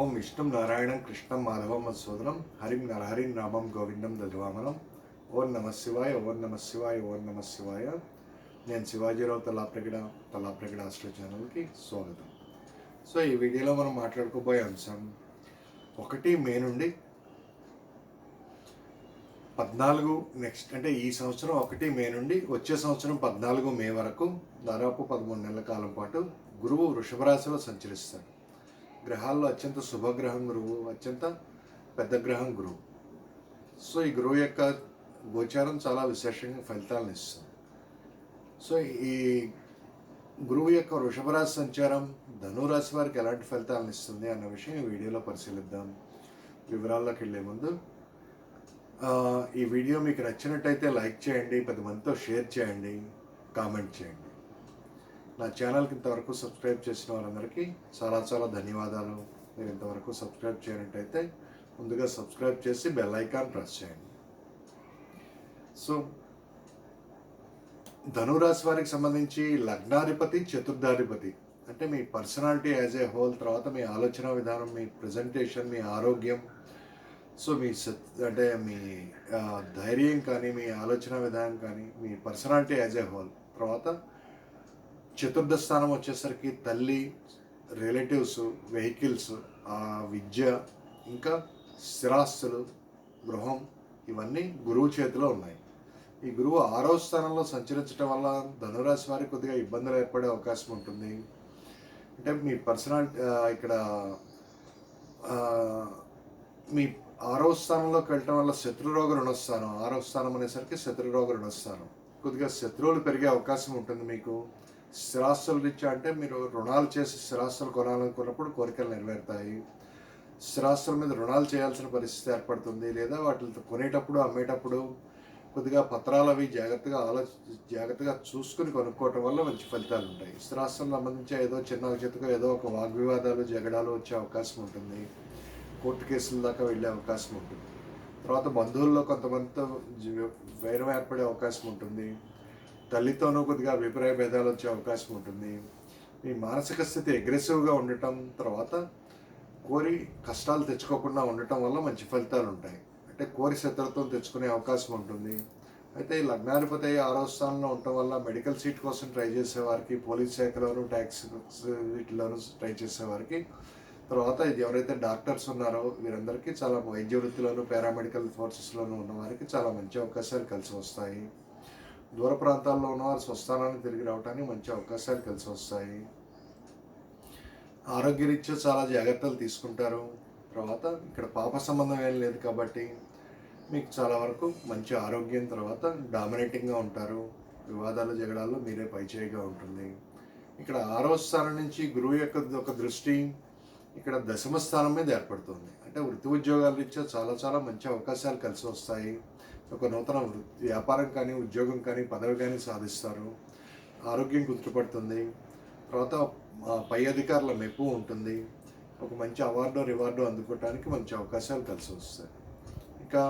ఓం విష్ణుం నారాయణం కృష్ణం మాధవం మధుసూదనం హరిం నరహరిం రామం గోవిందం దద్వామనం ఓం నమ శివాయ ఓం నమ శివాయ ఓం నమ శివాయ. నేను శివాజీరావు తలాప్రగడ తలాప్రగడ ఆస్ట్రో ఛానల్కి స్వాగతం. సో ఈ వీడియోలో మనం మాట్లాడుకోబోయే అంశం ఒకటి మే నుండి పద్నాలుగు నెక్స్ట్ అంటే ఈ సంవత్సరం ఒకటి మే నుండి వచ్చే సంవత్సరం పద్నాలుగు మే వరకు దాదాపు పదమూడు నెలల కాలం పాటు గురువు వృషభ రాశిలో సంచరిస్తాడు. గ్రహాల్లో అత్యంత శుభగ్రహం గురువు అత్యంత పెద్ద గ్రహం గురువు. సో ఈ గురువు యొక్క గోచారం చాలా విశేషంగా ఫలితాలను ఇస్తుంది. సో ఈ గురువు యొక్క వృషభరాశి సంచారం ధనురాశి వారికి ఎలాంటి ఫలితాలను ఇస్తుంది అన్న విషయం ఈ వీడియోలో పరిశీలిద్దాం. వివరాల్లోకి వెళ్ళే ముందు ఈ వీడియో మీకు నచ్చినట్టయితే లైక్ చేయండి పది మందితో షేర్ చేయండి కామెంట్ చేయండి. నా ఛానల్కి ఇంతవరకు సబ్స్క్రైబ్ చేసిన వారందరికీ చాలా చాలా ధన్యవాదాలు. మీరు ఇంతవరకు సబ్స్క్రైబ్ చేయనట్టయితే ముందుగా సబ్స్క్రైబ్ చేసి బెల్ ఐకాన్ ప్రెస్ చేయండి. సో ధనురాశి వారికి సంబంధించి లగ్నాధిపతి చతుర్థాధిపతి అంటే మీ పర్సనాలిటీ యాజ్ ఏ హోల్ తర్వాత మీ ఆలోచన విధానం మీ ప్రజెంటేషన్ మీ ఆరోగ్యం సో మీ అంటే మీ ధైర్యం కానీ మీ ఆలోచన విధానం కానీ మీ పర్సనాలిటీ యాజ్ ఏ హోల్ తర్వాత చతుర్థ స్థానం వచ్చేసరికి తల్లి రిలేటివ్స్ వెహికల్స్ విద్య ఇంకా స్థిరాస్తులు గృహం ఇవన్నీ గురువు చేతిలో ఉన్నాయి. ఈ గురువు ఆరో స్థానంలో సంచరించడం వల్ల ధనురాశి వారికి కొద్దిగా ఇబ్బందులు ఏర్పడే అవకాశం ఉంటుంది. అంటే మీ పర్సనాలిటీ ఇక్కడ మీ ఆరో స్థానంలోకి వెళ్ళటం వల్ల శత్రురోగ రుణస్థానం ఆరో స్థానం అనేసరికి శత్రురోగ రుణస్థానం. కొద్దిగా శత్రువులు పెరిగే అవకాశం ఉంటుంది మీకు. స్థిరాస్తుల రీత్యా అంటే మీరు రుణాలు చేసి స్థిరాస్తులు కొనాలనుకున్నప్పుడు కోరికలు నెరవేరుతాయి. స్థిరాస్తుల మీద రుణాలు చేయాల్సిన పరిస్థితి ఏర్పడుతుంది లేదా వాటితో కొనేటప్పుడు అమ్మేటప్పుడు కొద్దిగా పత్రాలు అవి జాగ్రత్తగా ఆలోచి జాగ్రత్తగా చూసుకుని కొనుక్కోవటం వల్ల మంచి ఫలితాలు ఉంటాయి. స్థిరాస్తులకు సంబంధించి ఏదో చిన్న చేతిగా ఏదో ఒక వాగ్వివాదాలు జగడాలు వచ్చే అవకాశం ఉంటుంది. కోర్టు కేసుల దాకా వెళ్ళే అవకాశం ఉంటుంది. తర్వాత బంధువుల్లో కొంతమందితో వైరం ఏర్పడే అవకాశం ఉంటుంది. తల్లితోనూ కొద్దిగా అభిప్రాయ భేదాలు వచ్చే అవకాశం ఉంటుంది. మీ మానసిక స్థితి అగ్రెసివ్గా ఉండటం తర్వాత కోరి కష్టాలు తెచ్చుకోకుండా ఉండటం వల్ల మంచి ఫలితాలు ఉంటాయి. అంటే కోరి శత్రుత్వం తెచ్చుకునే అవకాశం ఉంటుంది. అయితే ఈ లగ్నాధిపతి ఆరో స్థానంలో ఉండటం వల్ల మెడికల్ సీట్ కోసం ట్రై చేసేవారికి పోలీస్ శాఖలోను ట్యాక్స్ వీటిలోను ట్రై చేసేవారికి తర్వాత ఇది ఎవరైతే డాక్టర్స్ ఉన్నారో వీరందరికీ చాలా వైద్య వృత్తిలోను పారామెడికల్ ఫోర్సెస్లోనూ ఉన్న వారికి చాలా మంచి అవకాశాలు కలిసి వస్తాయి. దూర ప్రాంతాల్లో ఉన్నవారు స్వస్థానానికి తిరిగి రావడానికి మంచి అవకాశాలు కలిసి వస్తాయి. ఆరోగ్యరీత్యా చాలా జాగ్రత్తలు తీసుకుంటారు. తర్వాత ఇక్కడ పాప సంబంధం ఏం లేదు కాబట్టి మీకు చాలా వరకు మంచి ఆరోగ్యం తర్వాత డామినేటింగ్గా ఉంటారు. వివాదాలు జగడాల్లో మీరే పైచేయిగా ఉంటుంది. ఇక్కడ ఆరో స్థానం నుంచి గురువు యొక్క ఒక దృష్టి ఇక్కడ దశమ స్థానం మీద ఏర్పడుతుంది. అంటే వృత్తి ఉద్యోగాల రీత్యా చాలా చాలా మంచి అవకాశాలు కలిసి వస్తాయి. ఒక నూతన వ్యాపారం కానీ ఉద్యోగం కానీ పదవి కానీ సాధిస్తారు. ఆరోగ్యం కుదుటపడుతుంది తర్వాత పై అధికారుల మెప్పు ఉంటుంది. ఒక మంచి అవార్డు రివార్డు అందుకోవడానికి మంచి అవకాశాలు కలిసి వస్తాయి. ఇంకా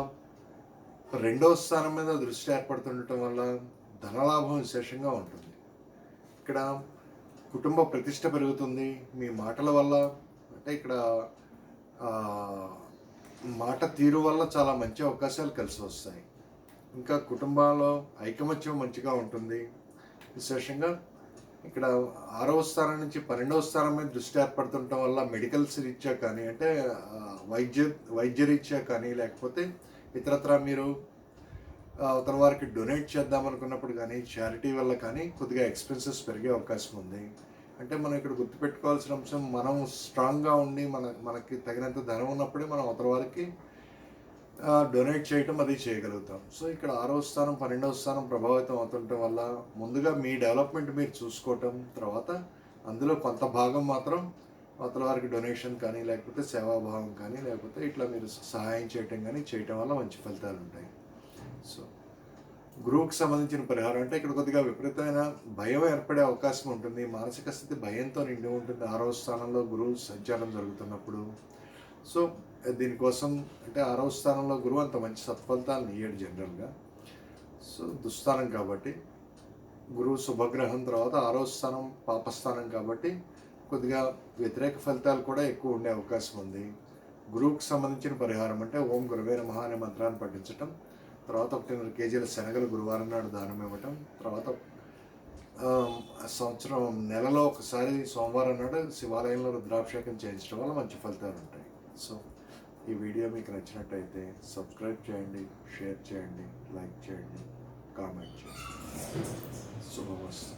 రెండవ స్థానం మీద దృష్టి ఏర్పడుతుండటం వల్ల ధనలాభం విశేషంగా ఉంటుంది. ఇక్కడ కుటుంబ ప్రతిష్ట పెరుగుతుంది. మీ మాటల వల్ల అంటే ఇక్కడ మాట తీరు వల్ల చాలా మంచి అవకాశాలు కలిసి వస్తాయి. ఇంకా కుటుంబాల్లో ఐకమత్యం మంచిగా ఉంటుంది. విశేషంగా ఇక్కడ ఆరవ స్థానం నుంచి పన్నెండవ స్థానం మీద దృష్టి ఏర్పడుతుండటం వల్ల మెడికల్స్ రీత్యా కానీ అంటే వైద్య వైద్య రీత్యా కానీ లేకపోతే ఇతరత్ర మీరు అవతల వారికి డొనేట్ చేద్దామనుకున్నప్పుడు కానీ చారిటీ వల్ల కానీ కొద్దిగా ఎక్స్పెన్సెస్ పెరిగే అవకాశం ఉంది. అంటే మనం ఇక్కడ గుర్తుపెట్టుకోవాల్సిన అంశం మనం స్ట్రాంగ్గా ఉండి మన మనకి తగినంత ధనం ఉన్నప్పుడే మనం అవతల వారికి డొనేట్ చేయటం అది చేయగలుగుతాం. సో ఇక్కడ ఆరో స్థానం పన్నెండవ స్థానం ప్రభావితం అవుతుండటం వల్ల ముందుగా మీ డెవలప్మెంట్ మీరు చూసుకోవటం తర్వాత అందులో కొంత భాగం మాత్రం అవతల వారికి డొనేషన్ కానీ లేకపోతే సేవాభావం కానీ లేకపోతే ఇట్లా మీరు సహాయం చేయటం కానీ చేయటం వల్ల మంచి ఫలితాలు ఉంటాయి. సో గురువుకి సంబంధించిన పరిహారం అంటే ఇక్కడ కొద్దిగా విపరీతమైన భయం ఏర్పడే అవకాశం ఉంటుంది. మానసిక స్థితి భయంతో నిండి ఉంటుంది. ఆరవ స్థానంలో గురువు సంచారం జరుగుతున్నప్పుడు. సో దీనికోసం అంటే ఆరవ స్థానంలో గురువు అంత మంచి సత్ఫలితాలను ఇయ్యాడు జనరల్గా. సో దుస్థానం కాబట్టి గురువు శుభగ్రహం తర్వాత ఆరో స్థానం పాపస్థానం కాబట్టి కొద్దిగా వ్యతిరేక ఫలితాలు కూడా ఎక్కువ ఉండే అవకాశం ఉంది. గురువుకు సంబంధించిన పరిహారం అంటే ఓం గురువే మహా అనే మంత్రాన్ని పఠించటం. తర్వాత ఒకటిన్నర కేజీల శనగలు గురువారం నాడు దానం ఇవ్వటం. తర్వాత సంవత్సరం నెలలో ఒకసారి సోమవారం నాడు శివాలయంలో రుద్రాభిషేకం చేయించడం వల్ల మంచి ఫలితాలు ఉంటాయి. సో ఈ వీడియో మీకు నచ్చినట్టయితే సబ్స్క్రైబ్ చేయండి షేర్ చేయండి లైక్ చేయండి కామెంట్ చేయండి. శుభమస్తు.